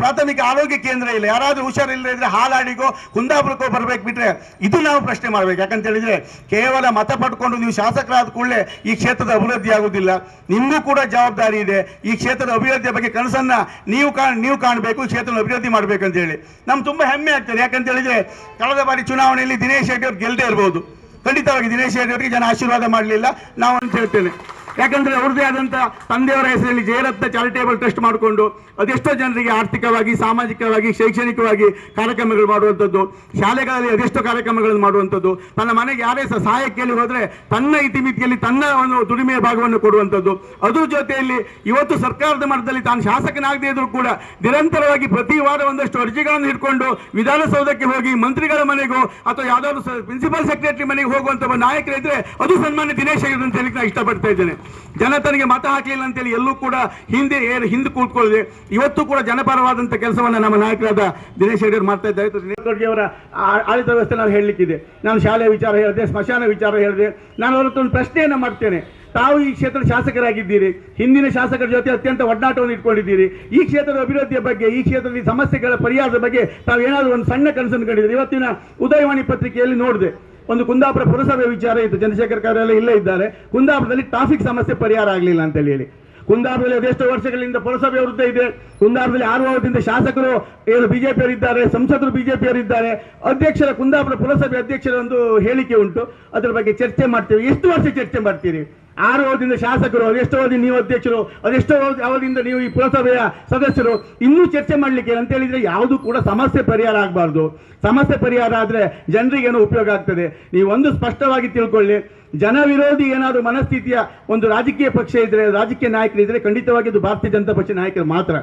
ಪ್ರಾಥಮಿಕ ಆರೋಗ್ಯ ಕೇಂದ್ರ ಇಲ್ಲ. ಯಾರಾದ್ರೂ ಹುಷಾರಿಲ್ಲದೆ ಇದ್ರೆ ಹಾಲಾಡಿಗೋ ಕುಂದಾಪುರಕ್ಕೋ ಬರ್ಬೇಕು ಬಿಟ್ರೆ ಇದು ನಾವು ಪ್ರಶ್ನೆ ಮಾಡ್ಬೇಕು. ಯಾಕಂತ ಹೇಳಿದ್ರೆ ಕೇವಲ ಮತ ಪಡ್ಕೊಂಡು ನೀವು ಶಾಸಕರಾದ ಕೂಡಲೇ ಈ ಕ್ಷೇತ್ರದ ಅಭಿವೃದ್ಧಿ ಆಗುದಿಲ್ಲ. ನಿಮಗೂ ಕೂಡ ಜವಾಬ್ದಾರಿ ಇದೆ. ಈ ಕ್ಷೇತ್ರದ ಅಭಿವೃದ್ಧಿಯ ಬಗ್ಗೆ ಕನಸನ್ನ ನೀವು ಕಾಣ್ ನೀವು ಕಾಣಬೇಕು, ಕ್ಷೇತ್ರದ ಅಭಿವೃದ್ಧಿ ಮಾಡ್ಬೇಕು ಅಂತ ಹೇಳಿ ನಮ್ಗೆ ತುಂಬಾ ಹೆಮ್ಮೆ ಆಗ್ತದೆ. ಯಾಕಂತ ಹೇಳಿದ್ರೆ ಕಳೆದ ಬಾರಿ ಚುನಾವಣೆಯಲ್ಲಿ ದಿನೇಶ್ ಶೆಟ್ಟಿ ಅವ್ರು ಗೆಲ್ದೇ ಇರ್ಬೋದು. ಖಂಡಿತವಾಗಿ ದಿನೇಶ್ ಶೆಟ್ಟಿ ಅವರಿಗೆ ಜನ ಆಶೀರ್ವಾದ ಮಾಡಲಿಲ್ಲ. ನಾವು ಅಂತ ಹೇಳ್ತೇನೆ ಯಾಕಂದ್ರೆ ಅವ್ರದೇ ಆದಂತ ತಂದೆಯವರ ಹೆಸರಲ್ಲಿ ಜಯರತ್ನ ಚಾರಿಟೇಬಲ್ ಟ್ರಸ್ಟ್ ಮಾಡಿಕೊಂಡು ಅದೆಷ್ಟೋ ಜನರಿಗೆ ಆರ್ಥಿಕವಾಗಿ, ಸಾಮಾಜಿಕವಾಗಿ, ಶೈಕ್ಷಣಿಕವಾಗಿ ಕಾರ್ಯಕ್ರಮಗಳು ಮಾಡುವಂಥದ್ದು. ಶಾಲೆಗಳಲ್ಲಿ ಅದೆಷ್ಟೋ ಕಾರ್ಯಕ್ರಮಗಳನ್ನು ಮಾಡುವಂಥದ್ದು. ತನ್ನ ಮನೆಗೆ ಯಾರೇ ಸಹ ಸಹಾಯ ಕೇಳಿ ಹೋದರೆ ತನ್ನ ಇತಿಮಿತಿಯಲ್ಲಿ ತನ್ನ ಒಂದು ದುಡಿಮೆಯ ಭಾಗವನ್ನು ಕೊಡುವಂಥದ್ದು. ಅದ್ರ ಜೊತೆಯಲ್ಲಿ ಇವತ್ತು ಸರ್ಕಾರದ ಮಟ್ಟದಲ್ಲಿ ತಾನು ಶಾಸಕನಾಗದೇ ಇದ್ರೂ ಕೂಡ ನಿರಂತರವಾಗಿ ಪ್ರತಿ ವಾರ ಒಂದಷ್ಟು ಅರ್ಜಿಗಳನ್ನು ಹಿಡ್ಕೊಂಡು ವಿಧಾನಸೌಧಕ್ಕೆ ಹೋಗಿ ಮಂತ್ರಿಗಳ ಮನೆಗೂ ಅಥವಾ ಯಾವ್ದಾದ್ರು ಪ್ರಿನ್ಸಿಪಲ್ ಸೆಕ್ರೆಟರಿ ಮನೆಗೆ ಹೋಗುವಂಥ ನಾಯಕರಿದ್ರೆ ಅದು ಸನ್ಮಾನ್ಯ ದಿನೇಶ್ ಆಗಿದೆ ಅಂತ ಹೇಳಿ ನಾನು ಇಷ್ಟಪಡ್ತಾ ಇದ್ದೇನೆ. ಜನ ತನಗೆ ಮತ ಹಾಕಲಿಲ್ಲ ಅಂತೇಳಿ ಎಲ್ಲೂ ಕೂಡ ಹಿಂದೆ ಏನು ಹಿಂದೆ ಕೂತ್ಕೊಳ್ಳದೆ, ಇವತ್ತು ಕೂಡ ಜನಪರವಾದಂತ ಕೆಲಸವನ್ನ ನಮ್ಮ ನಾಯಕರಾದ ದಿನೇಶ್ ಹೆಗಡೆ ಮಾಡ್ತಾ ಇದ್ದಾರೆ. ದಿನೇಶ್ ಅವರ ಆಡಳಿತ ವ್ಯವಸ್ಥೆ ನಾವು ಹೇಳಲಿಕ್ಕಿದೆ. ನಾನು ಶಾಲೆ ವಿಚಾರ ಹೇಳಿದೆ, ಸ್ಮಶಾನ ವಿಚಾರ ಹೇಳಿದೆ. ನಾನು ಅವರತ್ತೊಂದು ಪ್ರಶ್ನೆಯನ್ನು ಮಾಡ್ತೇನೆ. ತಾವು ಈ ಕ್ಷೇತ್ರದ ಶಾಸಕರಾಗಿದ್ದೀರಿ. ಹಿಂದಿನ ಶಾಸಕರ ಜೊತೆ ಅತ್ಯಂತ ಒಡನಾಟವನ್ನು ಇಟ್ಕೊಂಡಿದ್ದೀರಿ. ಈ ಕ್ಷೇತ್ರದ ಅಭಿವೃದ್ಧಿಯ ಬಗ್ಗೆ, ಈ ಕ್ಷೇತ್ರದ ಸಮಸ್ಯೆಗಳ ಪರಿಹಾರದ ಬಗ್ಗೆ ತಾವು ಏನಾದರೂ ಒಂದು ಸಣ್ಣ ಕನಸನ್ನು ಕಂಡಿದ್ದೀರಿ. ಇವತ್ತಿನ ಉದಯವಾಣಿ ಪತ್ರಿಕೆಯಲ್ಲಿ ನೋಡಿದೆ. ಒಂದು ಕುಂದಾಪುರ ಪುರಸಭೆ ವಿಚಾರ ಇತ್ತು. ಚಂದ್ರಶೇಖರ್ ಕಾರ್ಯಾಲಯ ಇಲ್ಲೇ ಇದ್ದಾರೆ. ಕುಂದಾಪುರದಲ್ಲಿ ಟ್ರಾಫಿಕ್ ಸಮಸ್ಯೆ ಪರಿಹಾರ ಆಗಲಿಲ್ಲ ಅಂತ ಹೇಳಿ ಕುಂದಾಪುರದಲ್ಲಿ ಅದೆಷ್ಟು ವರ್ಷಗಳಿಂದ ಪುರಸಭೆ ವೃದ್ಧ ಇದೆ. ಕುಂದಾಪುರದಲ್ಲಿ ಆರು ವರ್ಷದಿಂದ ಶಾಸಕರು, ಏನು ಬಿಜೆಪಿಯವರು ಇದ್ದಾರೆ ಸಂಸದರು ಬಿಜೆಪಿಯವರು ಇದ್ದಾರೆ ಅಧ್ಯಕ್ಷರ, ಕುಂದಾಪುರ ಪುರಸಭೆ ಅಧ್ಯಕ್ಷರ ಒಂದು ಹೇಳಿಕೆ ಉಂಟು. ಅದರ ಬಗ್ಗೆ ಚರ್ಚೆ ಮಾಡ್ತೀವಿ. ಎಷ್ಟು ವರ್ಷ ಚರ್ಚೆ ಮಾಡ್ತೀರಿ? ಆರು ಅವಧಿಯಿಂದ ಶಾಸಕರು, ಅದೆಷ್ಟೋ ಅವಧಿ ನೀವು ಅಧ್ಯಕ್ಷರು, ಅದೆಷ್ಟೋ ಅವಧಿ- ಅವಧಿಯಿಂದ ನೀವು ಈ ಪುರಸಭೆಯ ಸದಸ್ಯರು ಇನ್ನೂ ಚರ್ಚೆ ಮಾಡಲಿಕ್ಕೆ ಅಂತ ಹೇಳಿದ್ರೆ ಯಾವುದು ಕೂಡ ಸಮಸ್ಯೆ ಪರಿಹಾರ ಆಗಬಾರ್ದು. ಸಮಸ್ಯೆ ಪರಿಹಾರ ಆದ್ರೆ ಜನರಿಗೆ ಏನೋ ಉಪಯೋಗ ಆಗ್ತದೆ. ಒಂದು ಸ್ಪಷ್ಟವಾಗಿ ತಿಳ್ಕೊಳ್ಳಿ. ಜನವಿರೋಧಿ ಏನಾದರೂ ಮನಸ್ಥಿತಿಯ ಒಂದು ರಾಜಕೀಯ ಪಕ್ಷ ಇದ್ರೆ, ರಾಜಕೀಯ ನಾಯಕರು ಇದ್ರೆ ಖಂಡಿತವಾಗಿ ಅದು ಭಾರತೀಯ ಜನತಾ ಪಕ್ಷ ನಾಯಕರು ಮಾತ್ರ.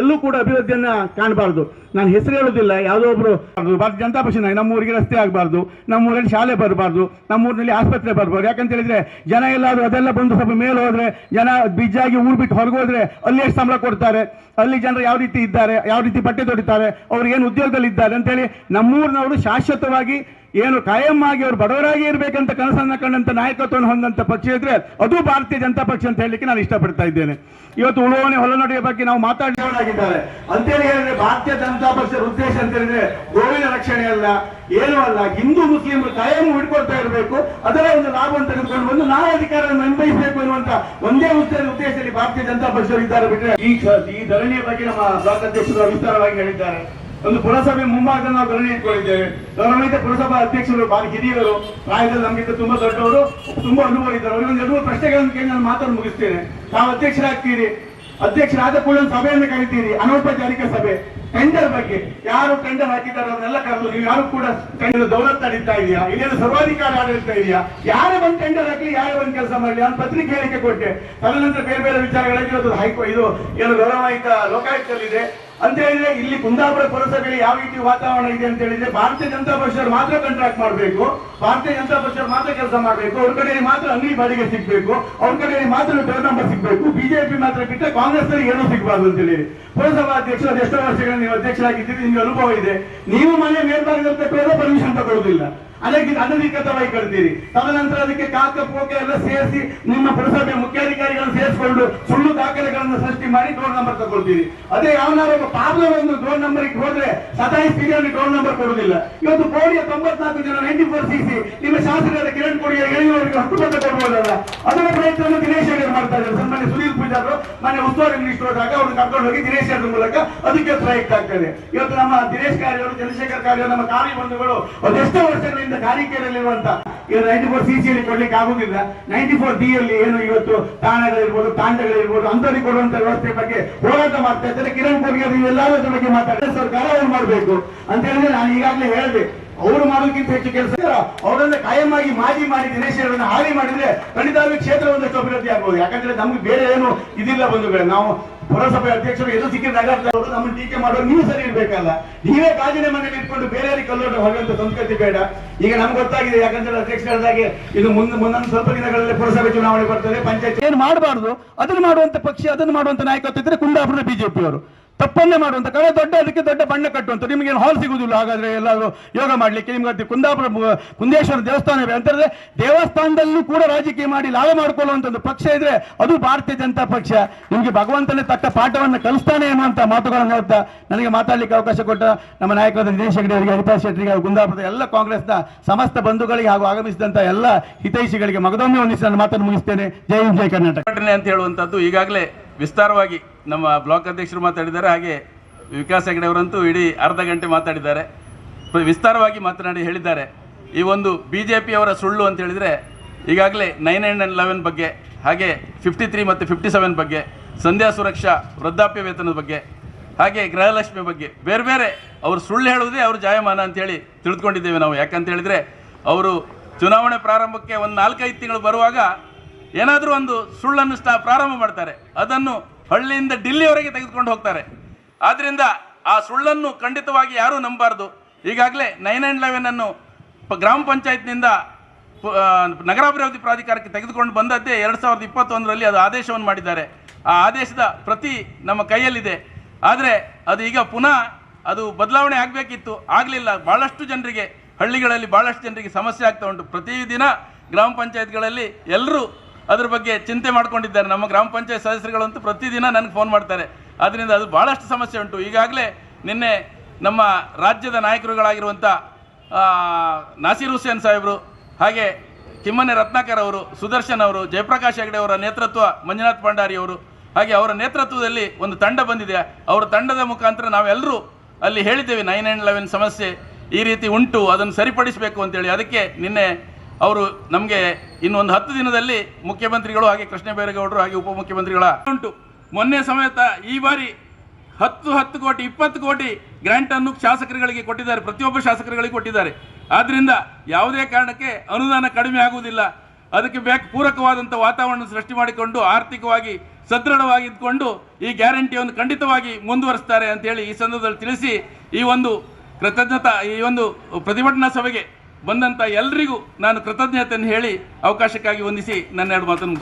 ಎಲ್ಲೂ ಕೂಡ ಅಭಿವೃದ್ಧಿಯನ್ನ ಕಾಣಬಾರ್ದು. ನಾನು ಹೆಸರು ಹೇಳೋದಿಲ್ಲ, ಯಾವುದೋ ಒಬ್ರು ಭಾರತೀಯ ಜನತಾ ಪಕ್ಷ ನಮ್ಮ ಊರಿಗೆ ರಸ್ತೆ ಆಗಬಾರ್ದು, ನಮ್ಮೂರಲ್ಲಿ ಶಾಲೆ ಬರಬಾರ್ದು, ನಮ್ಮೂರಿನಲ್ಲಿ ಆಸ್ಪತ್ರೆ ಬರಬಾರ್ದು. ಯಾಕಂತ ಹೇಳಿದ್ರೆ, ಜನ ಎಲ್ಲಾದ್ರೂ ಅದೆಲ್ಲ ಬಂದು ಸ್ವಲ್ಪ ಮೇಲೆ ಹೋದ್ರೆ, ಜನ ಬಿಜ್ಜಾಗಿ ಊರು ಬಿಟ್ಟು ಹೊರಗೋದ್ರೆ ಅಲ್ಲಿ ಎಷ್ಟು ಸಂಬಳ ಕೊಡ್ತಾರೆ, ಅಲ್ಲಿ ಜನರು ಯಾವ ರೀತಿ ಇದ್ದಾರೆ, ಯಾವ ರೀತಿ ಬಟ್ಟೆ ತೊಡಿತಾರೆ ಅವ್ರು ಏನು ಉದ್ಯೋಗದಲ್ಲಿ ಇದ್ದಾರೆ ಅಂತೇಳಿ ನಮ್ಮೂರಿನವರು ಶಾಶ್ವತವಾಗಿ ಏನು ಕಾಯಂ ಆಗಿ ಅವರು ಬಡವರಾಗಿ ಇರಬೇಕಂತ ಕನಸನ್ನ ಕಂಡಂತ ನಾಯಕತ್ವವನ್ನು ಹೊಂದಂತ ಪಕ್ಷ ಇದ್ರೆ ಅದು ಭಾರತೀಯ ಜನತಾ ಪಕ್ಷ ಅಂತ ಹೇಳಲಿಕ್ಕೆ ನಾನು ಇಷ್ಟಪಡ್ತಾ ಇದ್ದೇನೆ. ಇವತ್ತು ಉಳುವಣೆ ಹೊಲನಡಿಯ ಬಗ್ಗೆ ನಾವು ಮಾತಾಡಿದವರಾಗಿದ್ದಾರೆ ಅಂತೇಳಿ ಹೇಳಿದ್ರೆ ಭಾರತೀಯ ಜನತಾ ಪಕ್ಷದ ಉದ್ದೇಶ ಅಂತ ಹೇಳಿದ್ರೆ ಗೋವಿನ ರಕ್ಷಣೆ ಅಲ್ಲ, ಏನೂ ಅಲ್ಲ. ಹಿಂದೂ ಮುಸ್ಲಿಮರು ಕಾಯಂ ಹಿಡ್ಕೊಳ್ತಾ ಇರಬೇಕು. ಅದರ ಒಂದು ಲಾಭವನ್ನು ತೆಗೆದುಕೊಂಡು ಬಂದು ನಾವು ಅಧಿಕಾರವನ್ನು ಅನ್ವಯಿಸಬೇಕು ಅನ್ನುವಂತ ಒಂದೇ ಉದ್ದೇಶ ಉದ್ದೇಶದಲ್ಲಿ ಭಾರತೀಯ ಜನತಾ ಪಕ್ಷದವರು ಇದ್ದಾರೆ ಬಿಟ್ರೆ ಈ ಈ ಧರಣಿಯ ಬಗ್ಗೆ ನಮ್ಮ ಬ್ಲಾಕ್ ಅಧ್ಯಕ್ಷರು ವಿಸ್ತಾರವಾಗಿ ಹೇಳಿದ್ದಾರೆ. ಒಂದು ಪುರಸಭೆ ಮುಂಭಾಗದ ನಾವು ಧರಣಿ ಇಟ್ಕೊಂಡಿದ್ದೇವೆ. ಗೌರವಿತ ಪುರಸಭಾ ಅಧ್ಯಕ್ಷರು ಬಾರಿ ಹಿರಿಯವರು ಪ್ರಾಯದಲ್ಲಿ ನಮಗಿಂತ ತುಂಬಾ ದೊಡ್ಡವರು, ತುಂಬಾ ಅನುಭವ ಇದ್ದಾರೆ ಅವರಿಗೆ ಒಂದು ಎರಡು ಪ್ರಶ್ನೆಗಳನ್ನು ಕೇಳಿ ನಾನು ಮಾತನ್ನು ಮುಗಿಸ್ತೇನೆ. ತಾವು ಅಧ್ಯಕ್ಷರಾಗ್ತೀರಿ. ಅಧ್ಯಕ್ಷರಾದ ಕೂಡ ಸಭೆಯನ್ನು ಕರಿತೀರಿ, ಅನೌಪಚಾರಿಕ ಸಭೆ. ಟೆಂಡರ್ ಬಗ್ಗೆ ಯಾರು ಟೆಂಡರ್ ಹಾಕಿದ್ದಾರೆ ಅದನ್ನೆಲ್ಲ ಕರೆದು, ನೀವು ಯಾರು ಕೂಡ ಟೆಂಡರ್ ದೌಲತ್ ನಡೀತಾ ಇದೆಯಾ? ಇಲ್ಲೇನು ಸರ್ವಾಧಿಕಾರ ಆಡಳಿತ ಇದೆಯಾ? ಯಾರೇ ಬಂದು ಟೆಂಡರ್ ಹಾಕಲಿ, ಯಾರೇ ಬಂದು ಕೆಲಸ ಮಾಡಲಿ ನಾನು ಪತ್ರಿಕೆ ಹೇಳಿಕೆ ಕೊಟ್ಟೆ. ತದನಂತರ ಬೇರೆ ಬೇರೆ ವಿಚಾರಗಳಿಗೆ ಇವತ್ತು ಹೈಕೋ ಇದು ಏನು ಗೌರವಾಯಿತ ಲೋಕಾಯುಕ್ತಲ್ಲಿದೆ. ಅಂತ ಹೇಳಿದ್ರೆ ಇಲ್ಲಿ ಕುಂದಾಪುರ ಪುರಸಭೆಯಲ್ಲಿ ಯಾವ ರೀತಿ ವಾತಾವರಣ ಇದೆ ಅಂತ ಹೇಳಿದ್ರೆ ಭಾರತೀಯ ಜನತಾ ಪಕ್ಷ ಮಾತ್ರ ಕಾಂಟ್ರಾಕ್ಟ್ ಮಾಡಬೇಕು. ಭಾರತೀಯ ಜನತಾ ಪಕ್ಷ ಮಾತ್ರ ಕೆಲಸ ಮಾಡಬೇಕು. ಅವ್ರ ಕಡೆ ಮಾತ್ರ ಅಂಗಡಿ ಬಾಡಿಗೆ ಸಿಗ್ಬೇಕು. ಅವ್ರ ಕಡೆ ಮಾತ್ರ ಟೋಲ್ ನಂಬರ್ ಸಿಗ್ಬೇಕು. ಬಿಜೆಪಿ ಮಾತ್ರ ಬಿಟ್ಟರೆ ಕಾಂಗ್ರೆಸ್ ಅಲ್ಲಿ ಏನೂ ಸಿಗಬಾರ್ದು ಅಂತ ಹೇಳಿ ಪುರಸಭಾ ಅಧ್ಯಕ್ಷರು ಅದೆಷ್ಟೋ ವರ್ಷಗಳ ನೀವು ಅಧ್ಯಕ್ಷರಾಗಿದ್ದೀರಿ, ನಿಮ್ಗೆ ಅನುಭವ ಇದೆ. ನೀವು ಮನೆ ಮೇಲ್ಭಾಗದಲ್ಲಿ ಪರ್ಮಿಷನ್ ತಗೊಳ್ಳೋದಿಲ್ಲ ಅನಧಿಕ ಅನಧಿಕೃತವಾಗಿ ಕಟ್ತೀರಿ ತದನಂತರ ಅದಕ್ಕೆ ಕಾಕ ಪೋಕ ಎಲ್ಲ ಸೇರಿಸಿ ನಿಮ್ಮ ಪುರಸಭೆ ಮುಖ್ಯಾಧಿಕಾರಿಗಳನ್ನು ಸೇರಿಸಿಕೊಂಡು ಸುಳ್ಳು ದಾಖಲೆಗಳನ್ನು ಸೃಷ್ಟಿ ಮಾಡಿ ಡೋರ್ ನಂಬರ್ ತಗೊಳ್ತೀರಿ. ಅದೇ ಯಾವನಾರೊಬ್ಬ ಪಾರ್ಲರ್ ಒಂದು ಡೋರ್ ನಂಬರ್ ಹೋದ್ರೆ ಸತಾಯಿಸ್ತೀರಿ ಅವ್ರಿಗೆ ಡೋರ್ ನಂಬರ್ ಕೊಡುವುದಿಲ್ಲ. ಇವತ್ತು ಕೋಡಿಯ ತೊಂಬತ್ನಾಲ್ಕು ಜನ ನೈಂಟಿ ಫೋರ್ ಸಿಸಿ ನಿಮ್ಮ ಶಾಸಕರಾದ ಕಿರಣ್ ಕೋಡಿಯ ಎಳೆಯುವವರಿಗೆ ಹಕ್ಕುಪತ್ರ ಕೊಡ್ಬೋದಲ್ಲ? ಅದರ ಪ್ರಯತ್ನ ದಿನೇಶ್ ಮಾಡ್ತಾ ಇದ್ದಾರೆ. ಸನ್ಮಾನ್ಯ ಸುನೀಲ್ ಪೂಜಾರ್ ಮನೆ ಉಸ್ತುವಾರಿ ಮಿನಿಸ್ಟರ್ ಹೋದಾಗ ಅವ್ರನ್ನ ಕರ್ಕೊಂಡು ಹೋಗಿ ದಿನೇಶ್ ಹೆಗಡೆ ಮೂಲಕ ಅದಕ್ಕೆ ಪ್ರಯುಕ್ತ ಆಗ್ತದೆ ಇವತ್ತು ನಮ್ಮ ದಿನೇಶ್ ಕಾರ್ಯವರು, ಚಂದ್ರಶೇಖರ್ ಕಾರ್ಯ ನಮ್ಮ ಕಾರ್ಯಬಂಧುಗಳು ಅದೆಷ್ಟೋ ವರ್ಷಗಳಿಂದ ಕಾರಿಕೆಯಲ್ಲಿರುವಂತ ಈಗ ನೈಂಟಿ ಫೋರ್ ಸಿ ಅಲ್ಲಿ ಕೊಡ್ಲಿಕ್ಕೆ ಆಗುದಿಲ್ಲ. ನೈಂಟಿ ಫೋರ್ ಡಿ ಅಲ್ಲಿ ಏನು ಇವತ್ತು ತಾಣಗಳಿರ್ಬೋದು, ತಾಂಡಗಳಿರ್ಬೋದು, ಅಂತವ್ರಿಗೆ ಕೊಡುವಂತ ವ್ಯವಸ್ಥೆ ಬಗ್ಗೆ ಹೋರಾಟ ಮಾಡ್ತಾ ಇದ್ದಾರೆ. ಕಿರಣ್ ಕೋಡಿಗೆ ಇವೆಲ್ಲದರ ಬಗ್ಗೆ ಮಾತಾಡಿದ್ರೆ ಸರ್ಕಾರ ಅವ್ರು ಮಾಡಬೇಕು. ಅಂತ ಹೇಳಿದ್ರೆ ನಾನು ಈಗಾಗಲೇ ಹೇಳಿದೆ ಅವರು ಮಾಡೋದಕ್ಕಿಂತ ಹೆಚ್ಚು ಕೆಲಸ ಅವರನ್ನ ಆಗಿ ಮಾಜಿ ಮಾಡಿ ದಿನೇಶ್ ಅವರನ್ನ ಹಾಲಿ ಮಾಡಿದ್ರೆ ಖಂಡಿತವಾಗಿ ಕ್ಷೇತ್ರ ಒಂದಷ್ಟು ಅಭಿವೃದ್ಧಿ ಆಗ್ಬೋದು. ಯಾಕಂದ್ರೆ ನಮ್ಗೆ ಬೇರೆ ಏನು ಇದಿಲ್ಲ ಬಂಧುಗಳೇ. ನಾವು ಪುರಸಭೆ ಅಧ್ಯಕ್ಷರು ಎದು ಸಿಕ್ಕಿದಾಗ ನಮ್ಮನ್ನು ಟೀಕೆ ಮಾಡೋರು ನೀವು ಸರಿ ಇರ್ಬೇಕಲ್ಲ. ನೀವೇ ಕಾಜಿನ ಮನೇಲಿ ಇಟ್ಕೊಂಡು ಬೇರೆಯವರಿಗೆ ಕಲ್ಲೋಟ ಹೊಡೆಯುವಂತ ಸಂಸ್ಕೃತಿ ಬೇಡ. ಈಗ ನಮ್ಗೆ ಗೊತ್ತಾಗಿದೆ, ಯಾಕಂದ್ರೆ ಅಧ್ಯಕ್ಷ ಹೇಳಿದಾಗೆ ಇದು ಮುಂದೆ ಮುಂದೊಂದು ಸ್ವಲ್ಪ ದಿನಗಳಲ್ಲಿ ಪುರಸಭೆ ಚುನಾವಣೆ ಬರ್ತದೆ, ಪಂಚಾಯತ್. ಏನು ಮಾಡಬಾರ್ದು? ಅದನ್ನು ಮಾಡುವಂತ ಪಕ್ಷ, ಅದನ್ನು ಮಾಡುವಂತ ನಾಯಕತ್ವ ಇದ್ರೆ ಬಿಜೆಪಿ ಬಿಜೆಪಿಯವರು. ತಪ್ಪನ್ನೇ ಮಾಡುವಂತ ಕಡೆ ದೊಡ್ಡ, ಅದಕ್ಕೆ ದೊಡ್ಡ ಬಣ್ಣ ಕಟ್ಟುವಂತ. ನಿಮಗೆ ಹಾಲ್ ಸಿಗುವುದಿಲ್ಲ ಹಾಗಾದ್ರೆ ಎಲ್ಲಾದ್ರೂ ಯೋಗ ಮಾಡ್ಲಿಕ್ಕೆ ನಿಮ್ಗೆ ಕುಂದಾಪುರ ಕುಂದೇಶ್ವರ ದೇವಸ್ಥಾನ ಇದೆ. ಅಂತಂದ್ರೆ ದೇವಸ್ಥಾನದಲ್ಲೂ ಕೂಡ ರಾಜಕೀಯ ಮಾಡಿ ಲಾಭ ಮಾಡ್ಕೊಳ್ಳುವಂತ ಒಂದು ಪಕ್ಷ ಇದ್ರೆ ಅದು ಭಾರತೀಯ ಜನತಾ ಪಕ್ಷ. ನಿಮಗೆ ಭಗವಂತನೇ ತಕ್ಕ ಪಾಠವನ್ನು ಕಲಿಸ್ತಾನೆ ಅನ್ನುವಂತ ಮಾತುಗಳನ್ನು ಹೇಳ್ತಾ ನನಗೆ ಮಾತಾಡ್ಲಿಕ್ಕೆ ಅವಕಾಶ ಕೊಟ್ಟ ನಮ್ಮ ನಾಯಕರಾದ ದಿನೇಶ್ ಹೆಗಡೆ ಅವರಿಗೆ ಹರಿಪಾಲ್ ಶೆಟ್ಟಿಗೆ ಹಾಗೂ ಕುಂದಾಪುರದ ಎಲ್ಲ ಕಾಂಗ್ರೆಸ್ನ ಸಮಸ್ತ ಬಂಧುಗಳಿಗೆ ಹಾಗೂ ಆಗಮಿಸಿದಂತ ಎಲ್ಲ ಹಿತೈಷಿಗಳಿಗೆ ಮಗದೊಮ್ಮೆ ಹೊಂದಿಸಿ ನನ್ನ ಮಾತನ್ನು ಮುಗಿಸ್ತೇನೆ. ಜೈ ಹಿಂದ್, ಜೈ ಕರ್ನಾಟಕ. ಅಂತ ಹೇಳುವಂತದ್ದು ಈಗಾಗಲೇ ವಿಸ್ತಾರವಾಗಿ ನಮ್ಮ ಬ್ಲಾಕ್ ಅಧ್ಯಕ್ಷರು ಮಾತಾಡಿದ್ದಾರೆ, ಹಾಗೆ ವಿಕಾಸ್ ಹೆಗಡೆ ಅವರಂತೂ ಇಡೀ ಅರ್ಧ ಗಂಟೆ ಮಾತಾಡಿದ್ದಾರೆ. ವಿಸ್ತಾರವಾಗಿ ಮಾತನಾಡಿ ಹೇಳಿದ್ದಾರೆ. ಈ ಒಂದು ಬಿ ಜೆ ಪಿಯವರ ಸುಳ್ಳು ಅಂತ ಹೇಳಿದರೆ ಈಗಾಗಲೇ ನೈನ್ ಆ್ಯಂಡ್ ಲೆವೆನ್ ಬಗ್ಗೆ, ಹಾಗೆ ಫಿಫ್ಟಿ ತ್ರೀ ಮತ್ತು ಫಿಫ್ಟಿ ಸೆವೆನ್ ಬಗ್ಗೆ, ಸಂಧ್ಯಾ ಸುರಕ್ಷಾ ವೃದ್ಧಾಪ್ಯ ವೇತನದ ಬಗ್ಗೆ, ಹಾಗೆ ಗೃಹಲಕ್ಷ್ಮಿ ಬಗ್ಗೆ, ಬೇರೆ ಬೇರೆ ಅವರು ಸುಳ್ಳು ಹೇಳುವುದೇ ಅವ್ರ ಜಾಯಮಾನ ಅಂತೇಳಿ ತಿಳಿದುಕೊಂಡಿದ್ದೇವೆ ನಾವು. ಯಾಕಂತ ಹೇಳಿದರೆ, ಅವರು ಚುನಾವಣೆ ಪ್ರಾರಂಭಕ್ಕೆ ಒಂದು ನಾಲ್ಕೈದು ತಿಂಗಳು ಬರುವಾಗ ಏನಾದರೂ ಒಂದು ಸುಳ್ಳನ್ನು ಪ್ರಾರಂಭ ಮಾಡ್ತಾರೆ. ಅದನ್ನು ಹಳ್ಳಿಯಿಂದ ಡಿಲ್ಲಿವರೆಗೆ ತೆಗೆದುಕೊಂಡು ಹೋಗ್ತಾರೆ. ಆದ್ದರಿಂದ ಆ ಸುಳ್ಳನ್ನು ಖಂಡಿತವಾಗಿ ಯಾರೂ ನಂಬಬಾರ್ದು. ಈಗಾಗಲೇ ನೈನ್ ಆ್ಯಂಡ್ ಲೆವೆನ್ ಅನ್ನು ಗ್ರಾಮ ಪಂಚಾಯತ್ನಿಂದ ನಗರಾಭಿವೃದ್ಧಿ ಪ್ರಾಧಿಕಾರಕ್ಕೆ ತೆಗೆದುಕೊಂಡು ಬಂದದ್ದೇ ಎರಡು ಸಾವಿರದ ಇಪ್ಪತ್ತೊಂದರಲ್ಲಿ ಅದು ಆದೇಶವನ್ನು ಮಾಡಿದ್ದಾರೆ. ಆ ಆದೇಶದ ಪ್ರತಿ ನಮ್ಮ ಕೈಯಲ್ಲಿದೆ. ಆದರೆ ಅದು ಈಗ ಪುನಃ ಅದು ಬದಲಾವಣೆ ಆಗಬೇಕಿತ್ತು. ಆಗಲಿಲ್ಲ. ಭಾಳಷ್ಟು ಜನರಿಗೆ ಹಳ್ಳಿಗಳಲ್ಲಿ ಭಾಳಷ್ಟು ಜನರಿಗೆ ಸಮಸ್ಯೆ ಆಗ್ತಾ ಉಂಟು. ಪ್ರತಿದಿನ ಗ್ರಾಮ ಪಂಚಾಯತ್ಗಳಲ್ಲಿ ಎಲ್ಲರೂ ಅದ್ರ ಬಗ್ಗೆ ಚಿಂತೆ ಮಾಡ್ಕೊಂಡಿದ್ದಾರೆ. ನಮ್ಮ ಗ್ರಾಮ ಪಂಚಾಯತ್ ಸದಸ್ಯರುಗಳಂತೂ ಪ್ರತಿದಿನ ನನಗೆ ಫೋನ್ ಮಾಡ್ತಾರೆ. ಅದರಿಂದ ಅದು ಭಾಳಷ್ಟು ಸಮಸ್ಯೆ ಉಂಟು. ಈಗಾಗಲೇ ನಿನ್ನೆ ನಮ್ಮ ರಾಜ್ಯದ ನಾಯಕರುಗಳಾಗಿರುವಂಥ ನಾಸೀರ್ ಹುಸೇನ್ ಸಾಹೇಬರು, ಹಾಗೆ ಕಿಮ್ಮನೆ ರತ್ನಾಕರ್ ಅವರು, ಸುದರ್ಶನ್ ಅವರು, ಜಯಪ್ರಕಾಶ್ ಹೆಗಡೆ ಅವರ ನೇತೃತ್ವ, ಮಂಜುನಾಥ್ ಭಂಡಾರಿ ಅವರು, ಹಾಗೆ ಅವರ ನೇತೃತ್ವದಲ್ಲಿ ಒಂದು ತಂಡ ಬಂದಿದೆ. ಅವರ ತಂಡದ ಮುಖಾಂತರ ನಾವೆಲ್ಲರೂ ಅಲ್ಲಿ ಹೇಳಿದ್ದೇವೆ, ನೈನ್ ಆ್ಯಂಡ್ ಲೆವೆನ್ ಸಮಸ್ಯೆ ಈ ರೀತಿ ಉಂಟು, ಅದನ್ನು ಸರಿಪಡಿಸಬೇಕು ಅಂತೇಳಿ. ಅದಕ್ಕೆ ನಿನ್ನೆ ಅವರು ನಮಗೆ ಇನ್ನೊಂದು ಹತ್ತು ದಿನದಲ್ಲಿ ಮುಖ್ಯಮಂತ್ರಿಗಳು ಹಾಗೆ ಕೃಷ್ಣ ಬೈರೇಗೌಡರು ಹಾಗೆ ಉಪಮುಖ್ಯಮಂತ್ರಿಗಳ ಉಂಟು. ಮೊನ್ನೆ ಸಮೇತ ಈ ಬಾರಿ ಹತ್ತು ಹತ್ತು ಕೋಟಿ, ಇಪ್ಪತ್ತು ಕೋಟಿ ಗ್ರಾಂಟ್ ಅನ್ನು ಶಾಸಕರುಗಳಿಗೆ ಕೊಟ್ಟಿದ್ದಾರೆ. ಪ್ರತಿಯೊಬ್ಬ ಶಾಸಕರುಗಳಿಗೆ ಕೊಟ್ಟಿದ್ದಾರೆ. ಆದ್ದರಿಂದ ಯಾವುದೇ ಕಾರಣಕ್ಕೆ ಅನುದಾನ ಕಡಿಮೆ ಆಗುವುದಿಲ್ಲ. ಅದಕ್ಕೆ ಬೇಕು ಪೂರಕವಾದಂಥ ವಾತಾವರಣ ಸೃಷ್ಟಿ ಮಾಡಿಕೊಂಡು ಆರ್ಥಿಕವಾಗಿ ಸದೃಢವಾಗಿ ಇದ್ಕೊಂಡು ಈ ಗ್ಯಾರಂಟಿಯನ್ನು ಖಂಡಿತವಾಗಿ ಮುಂದುವರಿಸ್ತಾರೆ ಅಂತೇಳಿ ಈ ಸಂದರ್ಭದಲ್ಲಿ ತಿಳಿಸಿ ಈ ಒಂದು ಕೃತಜ್ಞತಾ, ಈ ಒಂದು ಪ್ರತಿಭಟನಾ ಸಭೆಗೆ ಬಂದಂಥ ಎಲ್ರಿಗೂ ನಾನು ಕೃತಜ್ಞತೆಯನ್ನು ಹೇಳಿ ಅವಕಾಶಕ್ಕಾಗಿ ವಂದಿಸಿ ನನ್ನ ಎರಡು ಮಾತನ್ನು.